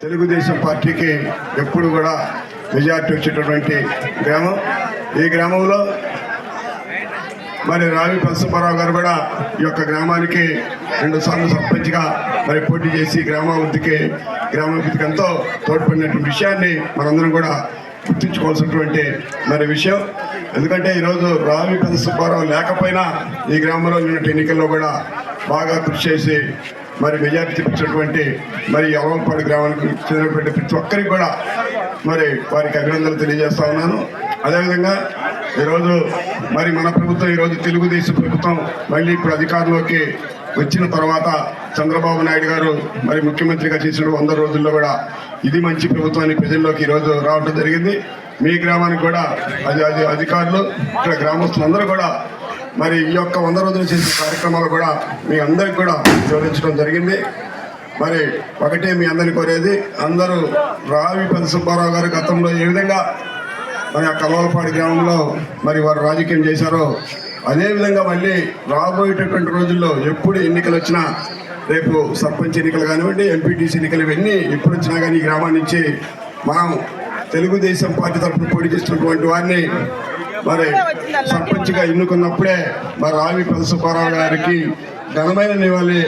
తెలుగుదేశం పార్టీకి ఎప్పుడు కూడా మెజార్టీ వచ్చేటటువంటి గ్రామం. ఈ గ్రామంలో మరి రావి పరశుప్పారావు గారు కూడా ఈ యొక్క గ్రామానికి రెండు సార్లు సర్పంచ్గా మరి పోటీ చేసి గ్రామాభివృద్ధికి గ్రామాభివృద్ధికి ఎంతో తోడ్పడినటువంటి విషయాన్ని మనందరం కూడా గుర్తించుకోవాల్సినటువంటి మరి విషయం. ఎందుకంటే ఈరోజు రావి పెద్ద సుబ్బారావు లేకపోయినా ఈ గ్రామంలో నిన్నటి ఎన్నికల్లో కూడా బాగా కృషి చేసి మరి మెజార్టీ తెప్పించినటువంటి మరి యవలంపాడు గ్రామానికి చెందినటువంటి ప్రతి ఒక్కరికి కూడా మరి వారికి అభినందనలు తెలియజేస్తా ఉన్నాను. అదేవిధంగా ఈరోజు మరి మన ప్రభుత్వం ఈరోజు తెలుగుదేశం ప్రభుత్వం మళ్ళీ ఇప్పుడు అధికారంలోకి వచ్చిన తర్వాత చంద్రబాబు నాయుడు గారు మరి ముఖ్యమంత్రిగా చేసిన వంద రోజుల్లో కూడా ఇది మంచి ప్రభుత్వాన్ని ప్రజల్లోకి ఈరోజు రావడం జరిగింది. మీ గ్రామానికి కూడా అది అది అధికారులు ఇక్కడ గ్రామస్తులందరూ కూడా మరి ఈ యొక్క వంద రోజులు చేసే కార్యక్రమాలు కూడా మీ అందరికి కూడా వివరించడం జరిగింది. మరి ఒకటే మీ అందరిని కోరేది అందరూ రావి పెద్ద సుబ్బారావు గారు గతంలో ఏ విధంగా మరి ఆ కలవలపాడి గ్రామంలో మరి వారు రాజకీయం చేశారో అదేవిధంగా మళ్ళీ రాబోయేటటువంటి రోజుల్లో ఎప్పుడు ఎన్నికలు వచ్చినా రేపు సర్పంచ్ ఎన్నికలు కానివ్వండి ఎంపీటీసీ ఎన్నికలు ఇవన్నీ ఎప్పుడు వచ్చినా కానీ ఈ గ్రామం నుంచి మనం తెలుగుదేశం పార్టీ తరఫున పోటీ చేస్తున్నటువంటి వారిని మరి సర్పంచ్గా ఎన్నుకున్నప్పుడే మరి రావి పెద్ద సుబ్బారావు గారికి ఘనమైన నివాళి